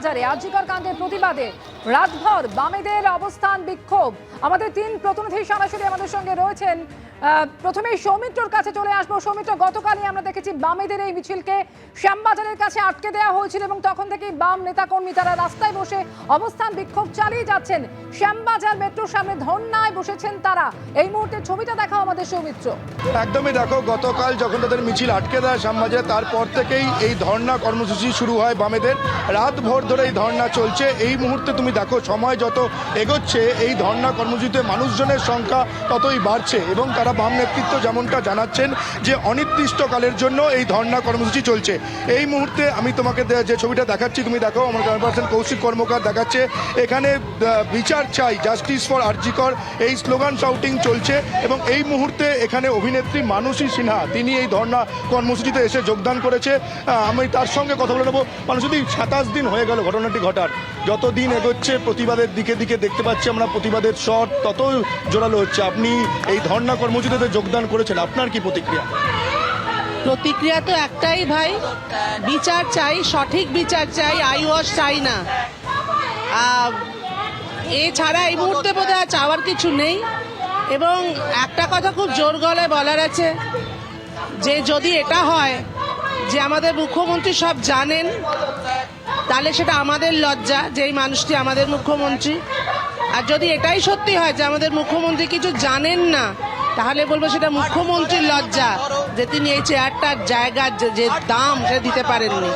শ্যামবাজারে আজিকার কাণ্ডের প্রতিবাদে রাতভর বামেদের অবস্থান বিক্ষোভ। আমাদের তিন প্রতিনিধি সরাসরি আমাদের সঙ্গে রয়েছেন প্রথমেই সৌমিত্রর কাছে চলে আসব। সৌমিত্র, গতকালই আমরা দেখেছি বামেদের এই মিছিলকে শ্যামবাজারের কাছে আটকে দেওয়া হয়েছিল এবং তখন থেকেই বাম নেতাকর্মী তারা রাস্তায় বসে অবস্থান বিক্ষোভ চালিয়ে যাচ্ছেন। শ্যামবাজার মেট্রোর সামনে ধর্নায় বসেছেন তারা। এই মুহূর্তে ছবিটা দেখাও আমাদের সৌমিত্র। একদমই দেখো, গতকাল যখন তাদের মিছিল আটকে দেয় শ্যামবাজারে, তারপর থেকেই এই ধর্ণা কর্মসূচি শুরু হয় বামেদের। রাত ভোর ধরে এই ধর্ণা চলছে। এই মুহূর্তে তুমি দেখো, সময় যত এগোচ্ছে, এই ধর্ণা কর্মসূচিতে মানুষজনের সংখ্যা ততই বাড়ছে এবং তারা বাম নেতৃত্ব যেমনটা জানাচ্ছেন যে অনির্দিষ্টকালের জন্য এই ধর্ণা কর্মসূচি চলছে। এই মুহূর্তে আমি তোমাকে যে ছবিটা দেখাচ্ছি, তুমি দেখো, আমার ক্যামেরা কৌশিক কর্মকার দেখাচ্ছে। এখানে বিচার চাই জাস্টিস ফর আরজিকর এই স্লোগান শাউটিং চলছে এবং এই মুহূর্তে এখানে অভিনেত্রী মানসী সিনহা, তিনি এই ধর্ণা কর্মসূচিতে এসে যোগদান করেছে। আমি তার সঙ্গে কথা বলে নেব। মানুষদি সাতাশ দিন হয়ে গেল ঘটনাটি ঘটার যত দিন এগোচ্ছে, প্রতিবাদের দিকে দিকে দেখতে পাচ্ছি আমরা, প্রতিবাদের শট তত জোরালো হচ্ছে। আপনি এই ধর্ণা কর্মসূচিতে যোগদান করেছেন, আপনার কি প্রতিক্রিয়া? প্রতিক্রিয়া তো একটাই ভাই, বিচার চাই, সঠিক বিচার চাই, আই ওয়াশ চাই না। এছাড়া এই মুহূর্তে বোধ হয় চাওয়ার কিছু নেই। এবং একটা কথা খুব জোর গলায় বলার আছে, যে যদি এটা হয়, যে আমাদের মুখ্যমন্ত্রী সব জানেন, তাহলে সেটা আমাদের লজ্জা, যে এই মানুষটি আমাদের মুখ্যমন্ত্রী। আর যদি এটাই সত্যি হয় যে আমাদের মুখ্যমন্ত্রী কিছু জানেন না তাহলে বলব সেটা মুখ্যমন্ত্রীর লজ্জা যে তিনি এই চেয়ারটার জায়গার যে- দাম সেটা দিতে পারেননি।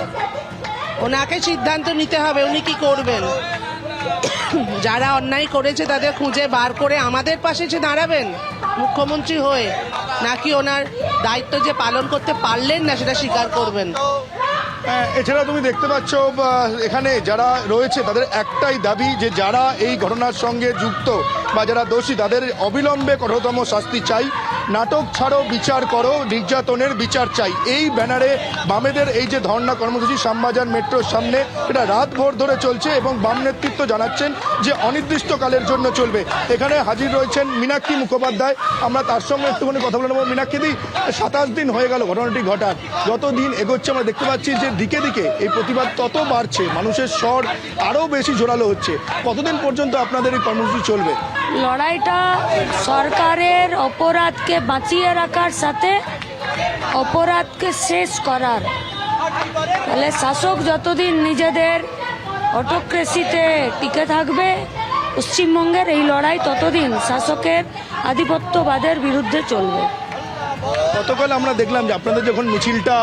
ওনাকে সিদ্ধান্ত নিতে হবে, উনি কি করবেন? যারা অন্যায় করেছে তাদের খুঁজে বার করে আমাদের পাশে এসে দাঁড়াবেন মুখ্যমন্ত্রী হয়ে। নাকি ওনার দায়িত্ব যে পালন করতে পারলেন না সেটা স্বীকার করবেন? এছাড়া তুমি দেখতে পাচ্ছ এখানে যারা রয়েছে, তাদের একটাই দাবি যে যারা এই ঘটনার সঙ্গে যুক্ত বা যারা দোষী, তাদের অবিলম্বে কঠোরতম শাস্তি চাই। নাটক ছাড়ো বিচার করো, নির্যাতনের বিচার চাই। এই ব্যানারে বামেদের এই যে ধর্ণা কর্মসূচি, শ্যামবাজার মেট্রোর সামনে, এটা রাত ভোর ধরে চলছে এবং বাম নেতৃত্ব জানাচ্ছেন যে অনির্দিষ্টকালের জন্য চলবে। এখানে হাজির রয়েছেন মীনাক্ষী মুখোপাধ্যায়। আমরা তার সঙ্গে একটুখানি কথা বলে নেব। মীনাক্ষীদি সাতাশ দিন হয়ে গেল ঘটনাটি ঘটার। যত দিন এগোচ্ছে, আমরা দেখতে পাচ্ছি যে দিকে দিকে এই প্রতিবাদ তত বাড়ছে। মানুষের স্বর আরও বেশি জোরালো হচ্ছে। কতদিন পর্যন্ত আপনাদের এই কর্মসূচি চলবে? লড়াইটা সরকারের অপরাধকে বাঁচিয়ে রাখার সাথে অপরাধকে শেষ করার। তাহলে শাসক যতদিন নিজেদের অটোক্রেসিতে টিকে থাকবে, পশ্চিমবঙ্গের এই লড়াই ততদিন শাসকের আধিপত্যবাদের বিরুদ্ধে চলবে। গতকাল আমরা দেখলাম যে আপনাদের যখন মিছিলটা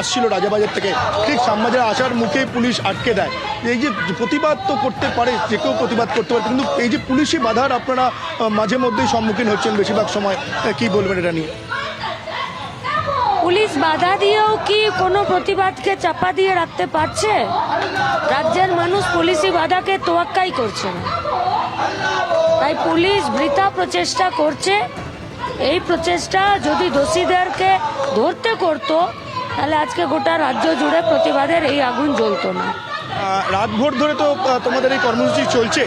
আসছিল রাজাবাজার থেকে, ঠিক শ্যামবাজারে আসার মুখে পুলিশ আটকে দেয়। এই যে প্রতিবাদ তো করতে পারে, যে কেউ প্রতিবাদ করতে পারে, কিন্তু এই যে পুলিশি বাধার আপনারা মাঝে মধ্যেই সম্মুখীন হচ্ছেন বেশিরভাগ সময় কি বলবেন এটা নিয়ে? পুলিশ বাধা দিয়েও কি কোনো প্রতিবাদকে চাপা দিয়ে রাখতে পারছে? রাজ্যের মানুষ পুলিশি বাধাকে তোয়াক্কাই করছে না। তাই পুলিশ বৃথা প্রচেষ্টা করছে। এই প্রচেষ্টা যদি দোষীদেরকে ধরতে করতো তাহলে আজকে গোটা রাজ্য জুড়ে প্রতিবাদের এই আগুন জ্বলতো না। রাতভর ধরে তো তোমাদের এই কর্মসূচি চলছে।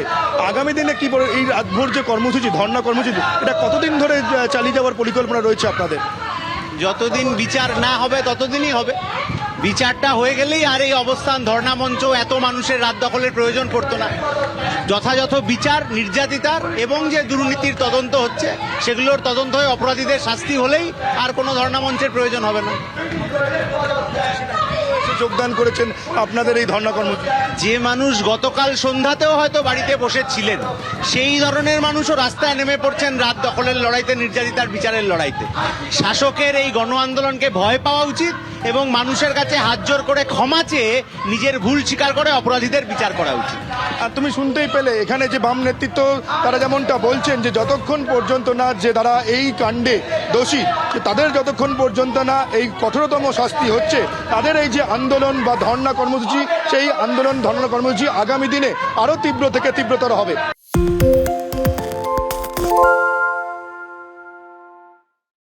আগামী দিনে কি বলে এই রাতভর যে কর্মসূচি ধর্ণা কর্মসূচি এটা কতদিন ধরে চালিয়ে যাওয়ার পরিকল্পনা রয়েছে আপনাদের? যতদিন বিচার না হবে ততদিনই হবে। বিচারটা হয়ে গেলেই আর এই অবস্থান। ধর্ণা মঞ্চ এত মানুষের রাত দখলের প্রয়োজন পড়তো না। যথাযথ বিচার, নির্যাতিতার এবং যে দুর্নীতির তদন্ত হচ্ছে, সেগুলোর তদন্ত হয়ে অপরাধীদের শাস্তি হলেই আর কোনো ধর্ণা মঞ্চের প্রয়োজন হবে না। যোগদান করেছেন আপনাদের এই ধর্ণা কর্মসূচি। যে মানুষ গতকাল সন্ধ্যাতেও হয়তো বাড়িতে বসেছিলেন সেই ধরনের মানুষও রাস্তায় নেমে পড়ছেন রাত দখলের লড়াইতে নির্যাতিতার বিচারের লড়াইতে। শাসকের এই গণ আন্দোলনকে ভয় পাওয়া উচিত এবং মানুষের কাছে হাত জোর করে ক্ষমা চেয়ে নিজের ভুল স্বীকার করে অপরাধীদের বিচার করা উচিত। আর তুমি শুনতেই পেলে এখানে যে বাম নেতৃত্ব তারা যেমনটা বলছেন যে যতক্ষণ পর্যন্ত না যে তারা এই কাণ্ডে দোষী তাদের যতক্ষণ পর্যন্ত না এই কঠোরতম শাস্তি হচ্ছে তাদের এই যে আন্দোলন বা ধর্ণা কর্মসূচি, সেই আন্দোলন, ধর্ণা কর্মসূচি আগামী দিনে আরও তীব্র থেকে তীব্রতর হবে।